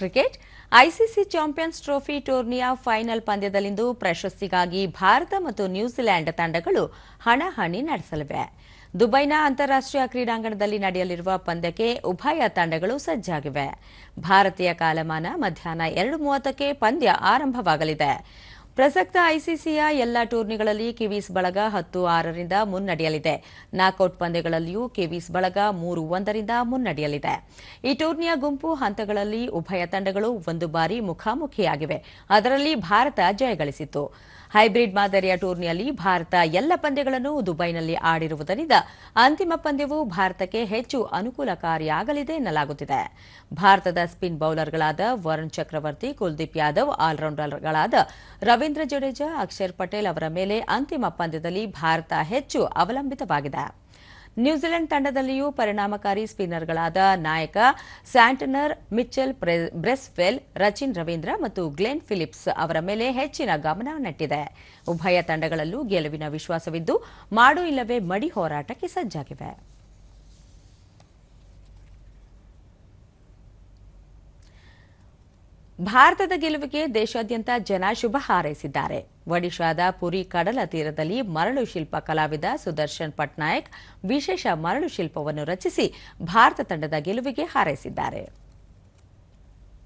Cricket, ICC champions trophy ಟೂರ್ನಿಯ final ಪಂದ್ಯದಲ್ಲಿಂದು ಪ್ರಶಸ್ತಿಗಾಗಿ ಭಾರತ ಮತ್ತು ನ್ಯೂಜಿಲೆಂಡ್ ತಂಡಗಳು ಹಣಾಹಣಿ ನಡೆಸಲಿವೆ. ದುಬೈನ ಅಂತಾರಾಷ್ಟ್ರೀಯ ಕ್ರೀಡಾಂಗಣದಲ್ಲಿ ನಡೆಯಲಿರುವ ಪಂದ್ಯಕ್ಕೆ ಉಭಯ ತಂಡಗಳು ಸಜ್ಜಾಗಿವೆ. ಭಾರತೀಯ ಕಾಲಮಾನ ಮಧ್ಯಾಹ್ನ ಎರಡು ಮೂವತ್ತಕ್ಕೆ ಪಂದ್ಯ ಆರಂಭವಾಗಲಿದೆ. ಪ್ರಸಕ್ತ ಐಸಿಸಿಯ ಎಲ್ಲ ಟೂರ್ನಿಗಳಲ್ಲಿ ಕಿವೀಸ್ ಬಳಗ ಹತ್ತು ಆರರಿಂದ ಮುನ್ನಡೆಯಲಿದೆ. ನಾಕೌಟ್ ಪಂದ್ಯಗಳಲ್ಲಿಯೂ ಕಿವೀಸ್ ಬಳಗ ಮೂರು ಒಂದರಿಂದ ಮುನ್ನಡೆಯಲಿದೆ. ಈ ಟೂರ್ನಿಯ ಗುಂಪು ಹಂತಗಳಲ್ಲಿ ಉಭಯ ತಂಡಗಳು ಒಂದು ಬಾರಿ ಮುಖಾಮುಖಿಯಾಗಿವೆ. ಅದರಲ್ಲಿ ಭಾರತ ಜಯಗಳಿಸಿತ್ತು ಹೈಬ್ರಿಡ್ ಮಾದರಿಯ ಟೂರ್ನಿಯಲ್ಲಿ ಭಾರತ ಎಲ್ಲ ಪಂದ್ಯಗಳನ್ನು ದುಬೈನಲ್ಲಿ ಆಡಿರುವುದರಿಂದ ಅಂತಿಮ ಪಂದ್ಯವು ಭಾರತಕ್ಕೆ ಹೆಚ್ಚು ಅನುಕೂಲಕಾರಿಯಾಗಲಿದೆ ಎನ್ನಲಾಗುತ್ತಿದೆ. ಭಾರತದ ಸ್ಪಿನ್ ಬೌಲರ್ಗಳಾದ ವರುಣ್ ಚಕ್ರವರ್ತಿ, ಕುಲ್ದೀಪ್ ಯಾದವ್, ಆಲ್ರೌಂಡರ್ಗಳಾದ ರವೀಂದ್ರ ಜಡೇಜಾ, ಅಕ್ಷರ್ ಪಟೇಲ್ ಅವರ ಮೇಲೆ ಅಂತಿಮ ಪಂದ್ಯದಲ್ಲಿ ಭಾರತ ಹೆಚ್ಚು ಅವಲಂಬಿತವಾಗಿದೆ. ನ್ಯೂಜಿಲೆಂಡ್ ತಂಡದಲ್ಲಿಯೂ ಪರಿಣಾಮಕಾರಿ ಸ್ಪಿನ್ನರ್ಗಳಾದ ನಾಯಕ ಸ್ಯಾಂಟನರ್ ಮಿಚೆಲ್ ಬ್ರೆ- ಬ್ರೆಸ್ವೆಲ್, ರಚಿನ್ ರವೀಂದ್ರ ಮತ್ತು ಗ್ಲೆನ್ ಫಿಲಿಪ್ಸ್ ಅವರ ಮೇಲೆ ಹೆಚ್ಚಿನ ಗಮನ ನೆಟ್ಟಿದೆ. ಉಭಯ ತಂಡಗಳಲ್ಲೂ ಗೆಲುವಿನ ವಿಶ್ವಾಸವಿದ್ದು, ಮಾಡು ಇಲ್ಲವೇ ಮಡಿ ಹೋರಾಟಕ್ಕೆ ಸಜ್ಜಾಗಿವೆ. ಭಾರತದ ಗೆಲುವಿಗೆ ದೇಶಾದ್ಯಂತ ಜನ ಶುಭ ಹಾರೈಸಿದ್ದಾರೆ. ಒಡಿಶಾದ ಪುರಿ ಕಡಲ ತೀರದಲ್ಲಿ ಮರಳು ಶಿಲ್ಪ ಕಲಾವಿದ ಸುದರ್ಶನ್ ಪಟ್ನಾಯಕ್ ವಿಶೇಷ ಮರಳು ಶಿಲ್ಪವನ್ನು ರಚಿಸಿ ಭಾರತ ತಂಡದ ಗೆಲುವಿಗೆ ಹಾರೈಸಿದ್ದಾರೆ.